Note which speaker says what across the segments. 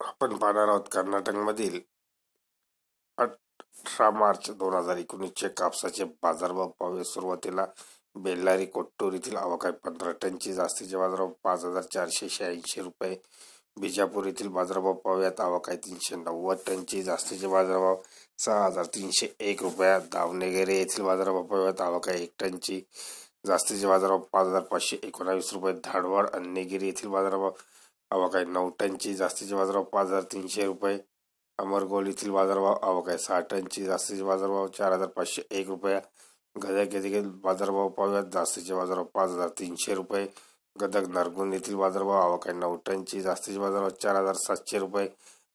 Speaker 1: आपण पाहणार आहोत कर्नाटकमधील अठरा मार्च दोन हजार एकोणीसचे कापसाचे बाजारभाव पाहूया सुरुवातीला बेल्लारी कोट्टूर येथील अवकाळी पंधरा टनची जास्तीचे बाजारभाव पाच हजार चारशे शहाऐंशी रुपये. बिजापूर येथील बाजारभाव पाहूयात अवकाळी तीनशे नव्वद टनची जास्तीचे बाजारभाव सहा हजार तीनशे एक रुपया. दावणगेरे येथील बाजारभाव पाहूयात अवकाळी एक टनची जास्तीचे बाजारभाव पाच हजार पाचशे एकोणावीस रुपये. धाडवाड अन्नेगिरी येथील बाजारभाव अवकाय नऊ टनची जास्तीचे बाजारभाव पाच हजार तीनशे रुपये. अमरगोल येथील बाजारभाव अवकाय सहा टनची जास्तीचे बाजारभाव चार हजार पाचशे एक रुपये. गदक येथील बाजारभाव पाहूयात. जास्तीचे बाजारभाव पाच हजार तीनशे रुपये. गदक नरगुंद येथील बाजारभाव अवकाय नऊ टनची जास्तीचे बाजारभाव चार हजार सातशे रुपये.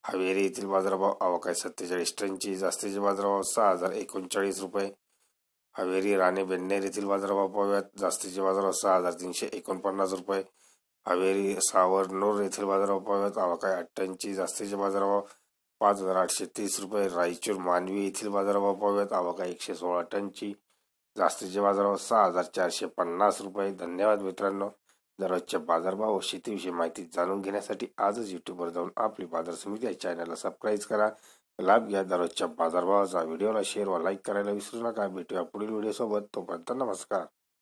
Speaker 1: हवेरी येथील बाजारभाव अवकाय सत्तेचाळीस टनची जास्तीचे बाजारभाव सहा हजार एकोणचाळीस रुपये. हवेरी राणे बेन्नेर येथील बाजारभाव पाहूयात. जास्तीचे बाजारभाव सहा हजार तीनशे एकोणपन्नास रुपये. हवेरी सावरनोर येथील बाजारभाव पाहूयात अठ्ठ्याऐंशी जास्तीचे बाजारभाव पाच हजार आठशे तीस रुपये रायचूर मानवी येथील बाजारभाव पाहूयात अवकाय एकशे सोळा टनची जास्तीचे बाजारभाव सहा हजार चारशे पन्नास रुपये. धन्यवाद मित्रांनो. दररोजच्या बाजारभाव व शेतीविषयी माहिती जाणून घेण्यासाठी आजच युट्यूबवर जाऊन आपली बाजार समिती या चॅनलला सबस्क्राईब करा. लाभ घ्या दररोजच्या बाजारभावाचा. व्हिडिओला शेअर व लाईक करायला विसरू नका. भेटूया पुढील व्हिडिओसोबत तोपर्यंत नमस्कार.